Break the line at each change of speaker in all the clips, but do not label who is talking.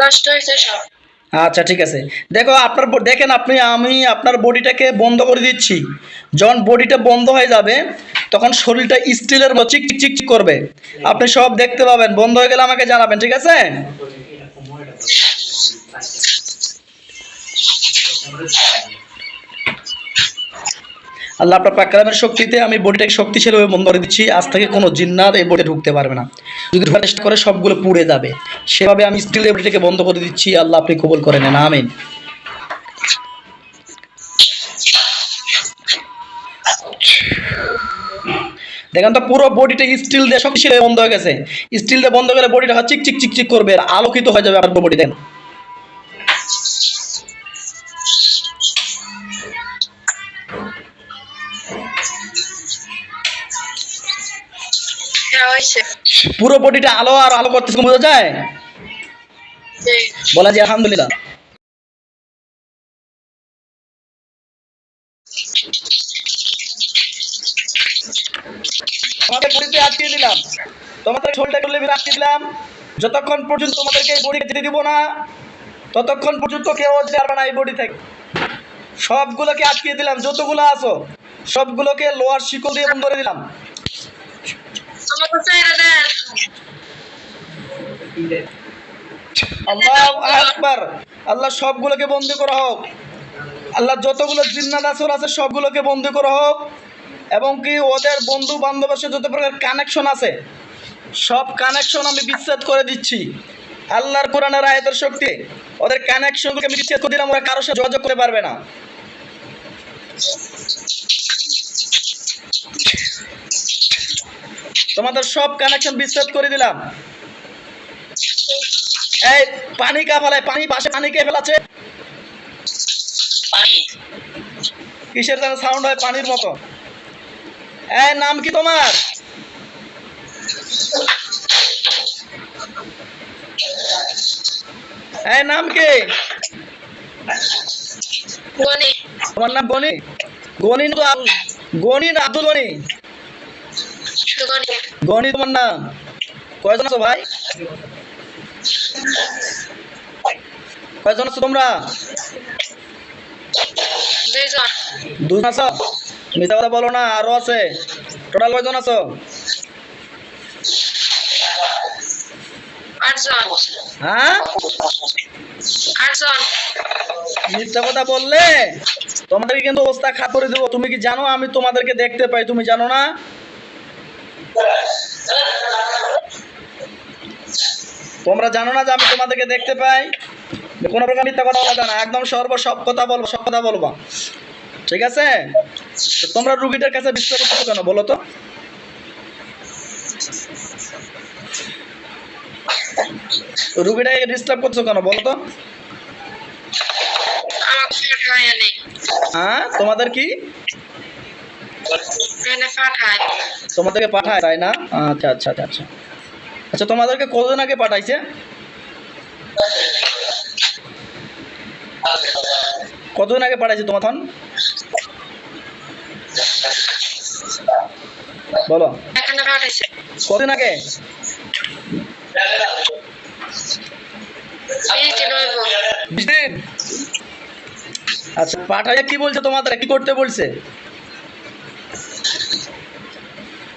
নষ্ট হয়েছে সব।
আচ্ছা ঠিক আছে। দেখো আপনার দেখেন আপনি আমি আপনার বডিটাকে বন্ধ করে দিচ্ছি। যখন বডিটা বন্ধ হয়ে যাবে তখন শরীরটা স্টিলের মতো চিক চিক চিক চিক করবে। আপনি সব দেখতে পাবেন। বন্ধ হয়ে গেলে আমাকে জানাবেন ঠিক আছে? আল্লাহ আপনার পাকরামের শক্তিতে আমি বডিটাকে শক্তিশালীভাবে বন্ধ করে দিচ্ছি। আজ থেকে কোনো জিন্নাত এই বডি ঢুকতে পারবে না। যদি ঢোকার করে সবগুলো পুড়ে যাবে। সেভাবে আমি স্টিলের বডিটাকে বন্ধ করে দিচ্ছি। আল্লাহ আপনি কবুল করে নেন আমিন। দেখেন তো পুরো বডিটা স্টিল দিয়ে শক্তিশালী বন্ধ হয়ে গেছে। স্টিল দিয়ে বন্ধ গেলে বডিটা চিক চিক চিক চিক করবে আলোকিত হয়ে যাবে আপনার বডি দেন
হ্যাঁ হয়েছে
পুরো বডিটা আলো আর আলো করতেছে বোঝা যায়? বলা যায় আলহামদুলিল্লাহ। তোমাদের বডিতে আটকে দিলাম। তোমাদের করলে আটকে দিলাম। যতক্ষণ পর্যন্ত তোমাদেরকে এই বডি যেতে দিব না ততক্ষণ পর্যন্ত কেউ যাবে না এই বডি থেকে। সবগুলোকে আটকে দিলাম যতগুলো আছো সবগুলোকে লোয়ার শিকল দিয়ে বন্ধ করে দিলাম। আল্লাহ আকবার। আল্লাহ সবগুলোকে করা হোক। আল্লাহ যতগুলো জিন্নাত আসর আছে, সবগুলোকে করা হোক। এবং কি ওদের বন্ধু বান্ধবের সাথে যত প্রকার কানেকশন আছে, সব কানেকশন আমি বিচ্ছেদ করে দিচ্ছি। আল্লাহর কোরআনের আয়াতের শক্তি, ওদের কানেকশনগুলোকে আমি বিচ্ছেদ করে দিলাম, ওরা কারোর সাথে যোগাযোগ করতে পারবে না। তোমাদের সব কানেকশন বিচ্ছেদ করে দিলাম। এই পানি কা ফেলায়? পানি পাশে পানি কে ফেলাচ্ছে?
পানি।
কিসের যেন সাউন্ড হয় পানির মতো? এই নাম কি তোমার? এই নাম কি?
গনি।
তোমার নাম গনি? গনি না গনি না আব্দুল গনি।
গনি
তোমার নাম? কয়জন আছো ভাই? কয়জন আছো তোমরা? দুজন আছো? মিথ্যা কথা বলো না আরও আছে। টোটাল কয়জন আছো? হ্যাঁ? মিথ্যা কথা বললে? তোমাদেরকে কিন্তু অবস্থা খারাপ করে দেবো। তুমি কি জানো? আমি তোমাদেরকে দেখতে পাই তুমি জানো না? তোমরা জানো না যে আমি তোমাদেরকে দেখতে পাই? কোনো প্রকার মিথ্যা কথা বলা না। একদম সর্ব সব কথা বলব সব কথা বলব। ঠিক আছে? তোমরা রুগীটার কাছে বিশ্বাস করছ কেন বলো তো? রুগীটাকে ডিস্টার্ব করছ কেন বলো তো? হ্যাঁ? তোমাদের কি? তোমাদেরকে পাঠায় তাই না? আচ্ছা আচ্ছা আচ্ছা আচ্ছা। আচ্ছা তোমাদেরকে কতদিন আগে পাঠাইছে? কতদিন আগে পাঠাইছে তোমার তখন বলো। কতদিন আগে? আচ্ছা পাঠাইয়া কি বলছে তোমাদের? কি করতে বলছে
কেউ যা পাইতে বসে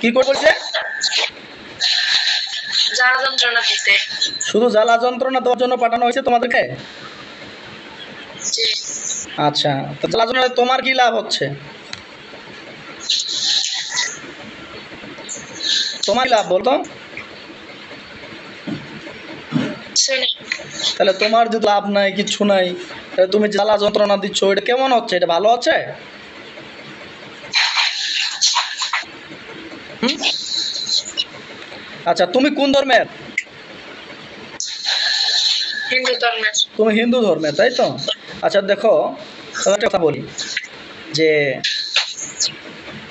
কি করে বলছে? শুধু জ্বালা যন্ত্রণা দেওয়ার জন্য পাঠানো হয়েছে তোমাদেরকে? আচ্ছা তো জ্বালা যন্ত্রণা তোমার কি লাভ হচ্ছে? তোমার লাভ বলতো? তাহলে তোমার যদি লাভ নাই, কিছু নাই, তাহলে তুমি জ্বালা যন্ত্রণা দিচ্ছ, এটা কেমন হচ্ছে? এটা ভালো হচ্ছে? আচ্ছা তুমি কোন ধর্মের?
হিন্দু ধর্মের।
তুমি হিন্দু ধর্মের তাই তো? আচ্ছা দেখো একটা কথা বলি যে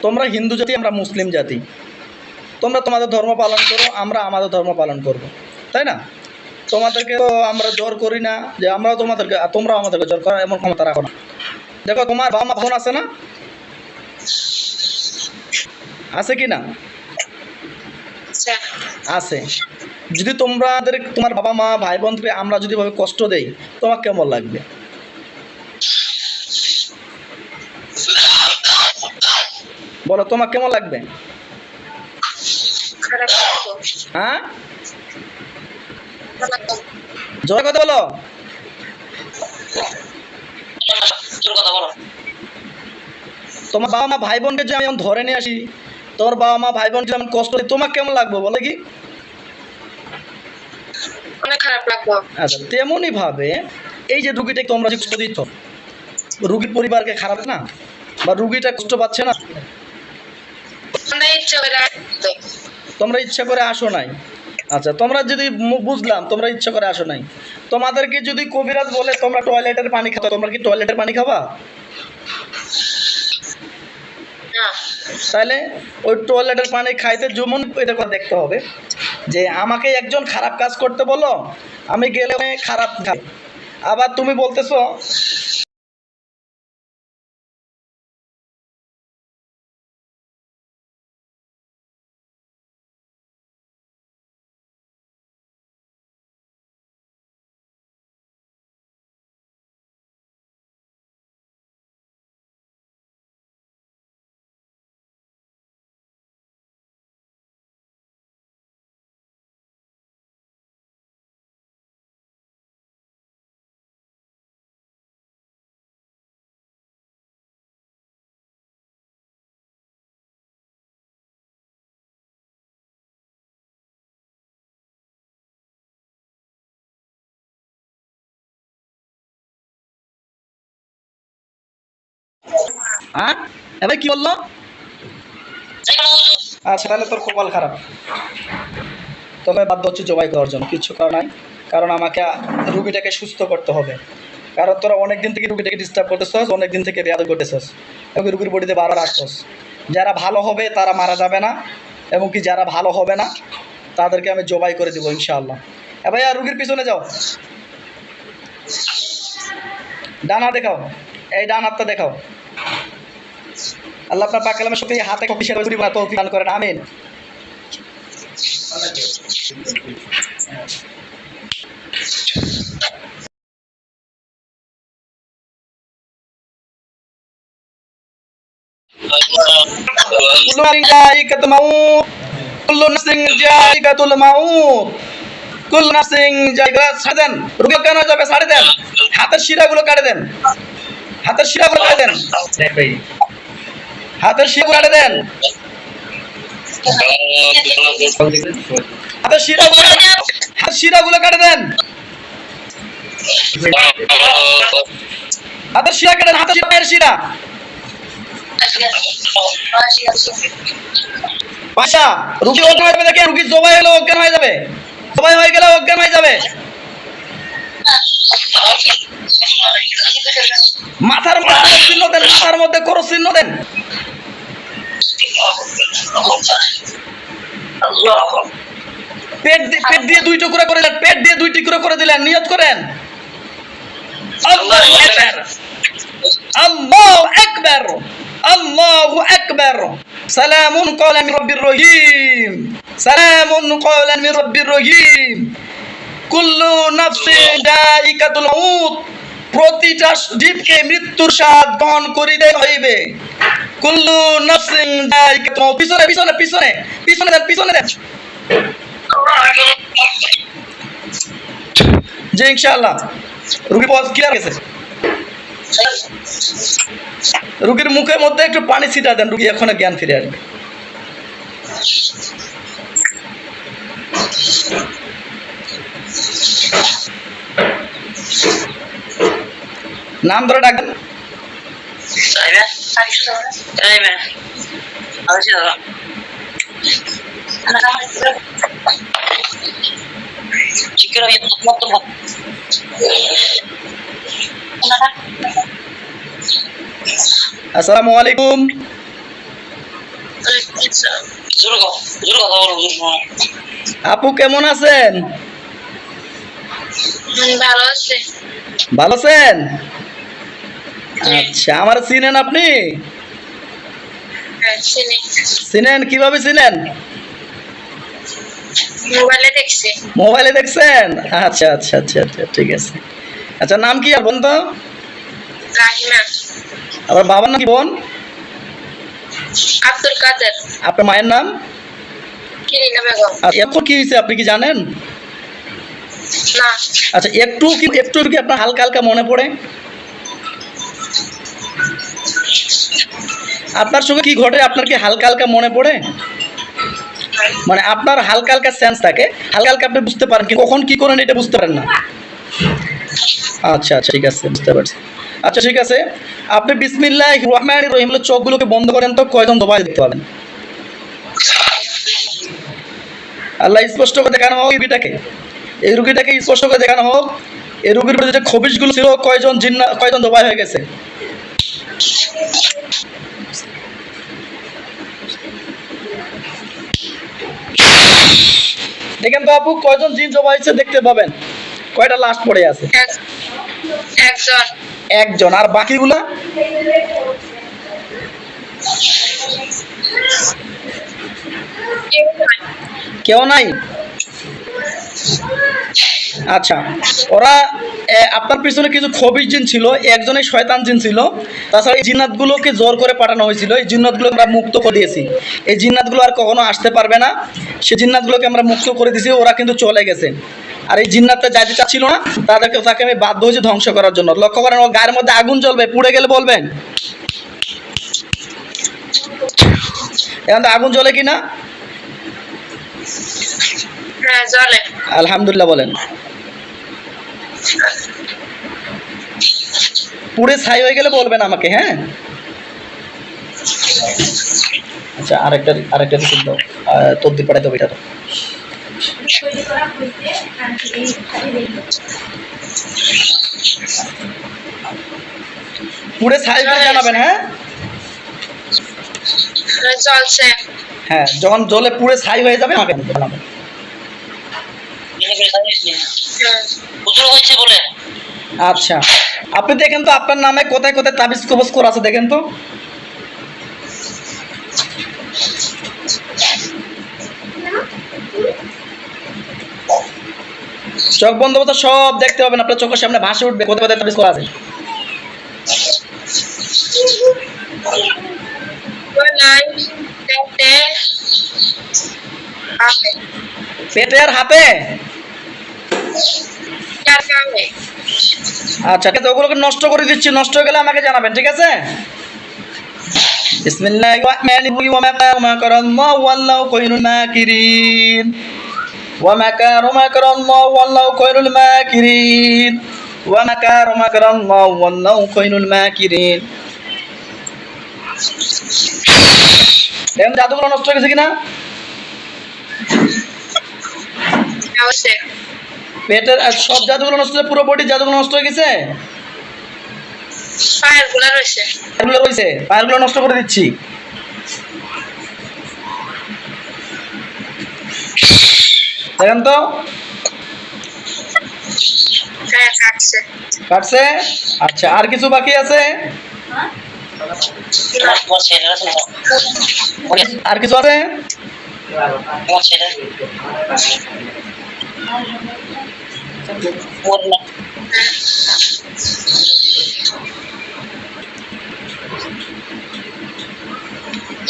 তোমরা হিন্দু জাতি আমরা মুসলিম জাতি। তোমরা তোমাদের ধর্ম পালন করো আমরা আমাদের ধর্ম পালন করব তাই না? তোমাদেরকে তো আমরা জোর করি না যে আমরা তোমাদেরকে আর তোমরাও আমাদেরকে জোর করার এমন ক্ষমতা রাখো না। দেখো তোমার বাবা মা বোন আছে না? আছে কি না? আছে। যদি তোমাদের তোমার বাবা মা ভাই বোনকে আমরা যদি ভাবে কষ্ট দেই তোমার কেমন লাগবে? বলো তোমার কেমন লাগবে? হ্যাঁ? জয় কথা বলো।
তোর কথা বলো।
তোমার বাবা মা ভাই বোনকে যে আমি ধরে নিয়ে আসি তোমার বাবা মা ভাই বোনকে আমি কষ্ট তোমার কেমন লাগবে বলো কি
অনেক খারাপ লাগতো
আচ্ছা তেমনই ভাবে এই যে রুগীটাকে তোমরা যে কষ্ট দিচ্ছ রুগীর পরিবারকে খারাপ না? বা রুগীটা কষ্ট পাচ্ছে না?
ইচ্ছা করে
তোমরা ইচ্ছা করে আসো নাই। আচ্ছা তোমরা যদি বুঝলাম তোমরা ইচ্ছা করে আসো নাই। তোমাদেরকে যদি কবিরাজ বলে তোমরা টয়লেটের পানি খাও তোমরা কি টয়লেটের পানি খাবা?
না।
তাহলে ওই টয়লেটের পানি খাইতে যেমন এটা দেখতে হবে। যে আমাকে একজন খারাপ কাজ করতে বলো আমি গেলে খারাপ খাই। আবার তুমি বলতেছো হ্যাঁ? কি বলল? আচ্ছা তাহলে তোর কপাল খারাপ। তবে বাধ্য হচ্ছে জবাই করার জন্য কিছু করার নাই। কারণ আমাকে রুগীটাকে সুস্থ করতে হবে। কারণ তোরা অনেক দিন থেকে রুগীটাকে ডিস্টার্ব করতেছস অনেক দিন থেকে বেয়াদ করতেছস। এবং রুগীর বডিতে বারবার আসছস যারা ভালো হবে, তারা মারা যাবে না। এবং কি যারা ভালো হবে না, তাদেরকে আমি জবাই করে দেবো, ইনশাআল্লাহ। এ ভাইয়া, রুগীর পিছনে যাও। ডান দেখাও। এই ডান হাতটা দেখাও। আল্লাহ আপনার পাক কালামের শক্তি হাতে কপিসের করি বা তৌফিক দান করেন, আমিন। কুল্লু ছাড়ে দেন। হাতের শিরাগুলো কাটে দেন। হাতের শিরাগুলো কাটে দেন। হাতের কাটে দেন। হাতের শিরাগুলো হাতের শিরাগুলো কাটে দেন। হাতের শিরা কাটেন হাতের শিরা, পায়ের শিরা। রুগী অজ্ঞান হয়ে যাবে দেখে, রুগী জবাই হলে, অজ্ঞান হয়ে যাবে। জবাই হয়ে গেলে অজ্ঞান হয়ে যাবে। মাথার মধ্যে চিহ্ন দেন, মাথার মধ্যে করো চিহ্ন দেন। পেট দিয়ে পেট দিয়ে দুই টুকরো করে দিলেন, পেট দিয়ে দুই টুকরো করে দিলেন, নিয়ত করেন। সালামুন মির রাব্বির রহিম। কুল্লু নাফসিন দাইকাতুল মাউত প্রতিটা জীবকে মৃত্যুর স্বাদ গ্রহণ করিতে হইবে। কুল্লু মাউত পিছনে পিছনে পিছনে পিছনে দেন পিছনে দেন। জি, ইনশাআল্লাহ। রুগী পজ ক্লিয়ার গেছে রুগীর মুখের মধ্যে একটু পানি ছিটা দেন, রুগী এখন জ্ঞান ফিরে আসবে। নাম ধরে ডাকবেন আসসালামু আলাইকুম আপু কেমন আছেন?
ভালো আছে।
ভালো আছেন? আচ্ছা আমার চিনেন আপনি?
হ্যাঁ
চিনেন? কীভাবে চিনেন?
মোবাইলে দেখছি।
মোবাইলে দেখছেন? আচ্ছা আচ্ছা আচ্ছা আচ্ছা ঠিক আছে। আচ্ছা নাম কি বোন তো? আবার বাবার নাম কি বোন?
আব্দুল কাদের।
আপনার মায়ের নাম?
কিরিনা
এখন কি হয়েছে? আপনি কি জানেন?
না।
আচ্ছা একটু কি একটু কি আপনার হালকা হালকা মনে পড়ে? আপনার সঙ্গে কি ঘটে? আপনার কি হালকা হালকা মনে পড়ে? মানে আপনার হালকা হালকা সেন্স থাকে। হালকা হালকা আপনি বুঝতে পারেন কি, কখন কি করেন এটা বুঝতে পারেন না? আচ্ছা আচ্ছা ঠিক আছে, বুঝতে পারছি। আচ্ছা ঠিক আছে। আপনি বিসমিল্লাহ রহমান রহিমুল্লাহ চোখগুলোকে বন্ধ করেন তো কয়জন দোবাই দেখতে পাবেন। আল্লাহ স্পষ্ট করে দেখানো হোক রুগীটাকে। এই রুগীটাকে স্পষ্ট করে দেখানো হোক। এই রুগীর যে খবিশগুলো ছিল, কয়জন জিন্না কয়জন দোবাই হয়ে গেছে? দেখেন তো আপু কয়জন জিন জবাই হয়েছে দেখতে পাবেন। কয়টা লাস্ট পড়ে আছে?
একজন।
একজন। আর বাকিগুলা?
কেউ নাই।
আচ্ছা ওরা আপনার পিছনে কিছু খবির জিন ছিল একজনের শয়তান জিন ছিল। তাছাড়া এই জিন্নাতগুলোকে জোর করে পাঠানো হয়েছিল। এই জিন্নাতগুলো আমরা মুক্ত করে দিয়েছি। এই জিন্নাতগুলো আর কখনো আসতে পারবে না। সেই জিন্নাতগুলোকে আমরা মুক্ত করে দিয়েছি ওরা কিন্তু চলে গেছে। আর এই জিন্নাতটা যাইতে চাচ্ছিল না তাদেরকে তাকে আমি বাধ্য হয়েছি ধ্বংস করার জন্য। লক্ষ্য করেন ওর গায়ের মধ্যে আগুন জ্বলবে। পুড়ে গেলে বলবেন? এখন তো আগুন জ্বলে কি না
হ্যাঁ
আলহামদুলিল্লাহ বলেন। পুরে ছাই হয়ে গেলে বলবেন আমাকে হ্যাঁ? আচ্ছা আরেকটা আরেকটা রিসিভ দাও তদ্দির পাঠাতে হবে এটা তো। পুরে ছাই জানাবেন হ্যাঁ?
হ্যাঁ,
হ্যাঁ যখন জলে পুরে ছাই হয়ে যাবে আমাকে জানাবেন।
বলে
আচ্ছা। আপনি দেখেন তো আপনার নামে কোথায় কোথায় তাবিজ কবজ করা আছে, দেখেন তো। চোখ বন্ধ সব দেখতে পাবেন, আপনার চোখের সামনে ভাসে উঠবে, কোথায় কোথায় তাবিজ করা আছে।
পেটে
আর হাতে? আচ্ছা ঠিক আছে, ওগুলোকে নষ্ট করে দিচ্ছি, নষ্ট হয়ে গেলে আমাকে জানাবেন, ঠিক আছে? ওয়া জাদুগুলো নষ্ট হয়ে গেছে কিনা?
হচ্ছে।
পেটের সব জাদুগুলো নষ্ট হয়ে পুরো বডি জাদুগুলো নষ্ট হয়ে গেছে?
রয়েছে
পায়েরগুলো রয়েছে পায়েরগুলো নষ্ট করে দিচ্ছি। দেখেন তো।
হ্যাঁ কাটছে।
আচ্ছা আর কিছু বাকি আছে? আর কিছু আছে?
তোমার ছেলে ওর না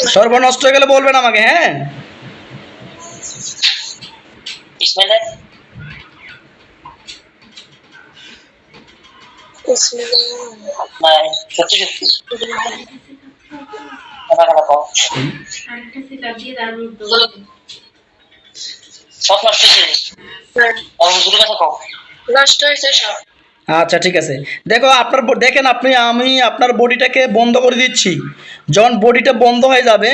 সর্ব নষ্ট হয়ে গেলে বলবেন আমাকে হ্যাঁ?
সত্যি সব নষ্ট হয়েছে
হ্যাঁ, নষ্ট হয়েছে সব।
আচ্ছা ঠিক আছে। দেখো আপনার ব- দেখেন আপনি আমি আপনার বডিটাকে বন্ধ করে দিচ্ছি। যখন বডিটা বন্ধ হয়ে যাবে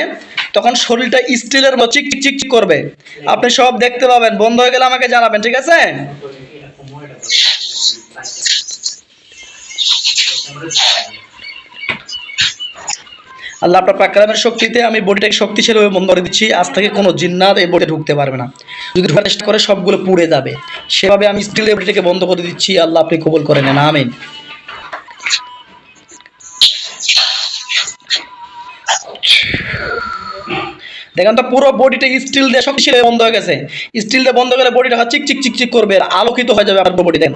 তখন শরীরটা স্টিলের মতো চিক চিক চিক চিক করবে। আপনি সব দেখতে পাবেন। বন্ধ হয়ে গেলে আমাকে জানাবেন ঠিক আছে। আল্লাহ আপনার পাকরামের শক্তিতে আমি বডিটাকে শক্তিশালীভাবে বন্ধ করে দিচ্ছি। আজ থেকে কোনো জিন্নাত এই বডিতে ঢুকতে পারবে না। যদি ঢোকার করে সবগুলো পুড়ে যাবে। সেভাবে আমি স্টিলের বডিটাকে বন্ধ করে দিচ্ছি। আল্লাহ আপনি কবুল করে নেন আমিন। দেখেন তো পুরো বডিটা স্টিল দিয়ে শক্তিশালী বন্ধ হয়ে গেছে। স্টিল দিয়ে বন্ধ করে বডিটা চিক চিক চিক চিক করবে আলোকিত হয়ে যাবে আপনার বডি, দেখেন।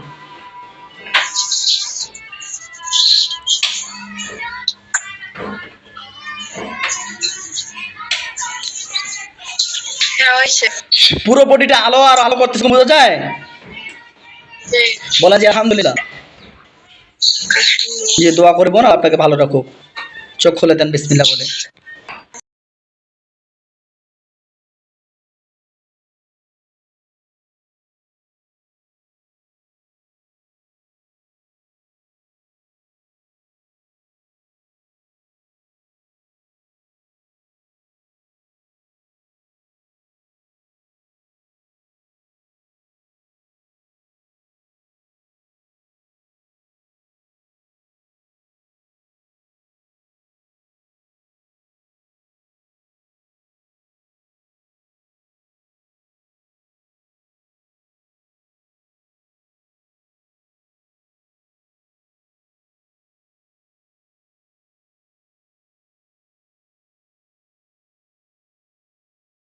পুরো বডিটা আলো আর আলো করতেছে বোঝা যায়? বলা যায় আলহামদুলিল্লাহ। যে দোয়া করব না আপনাকে ভালো রাখুক। চোখ খুলে দেন বিসমিল্লাহ বলে।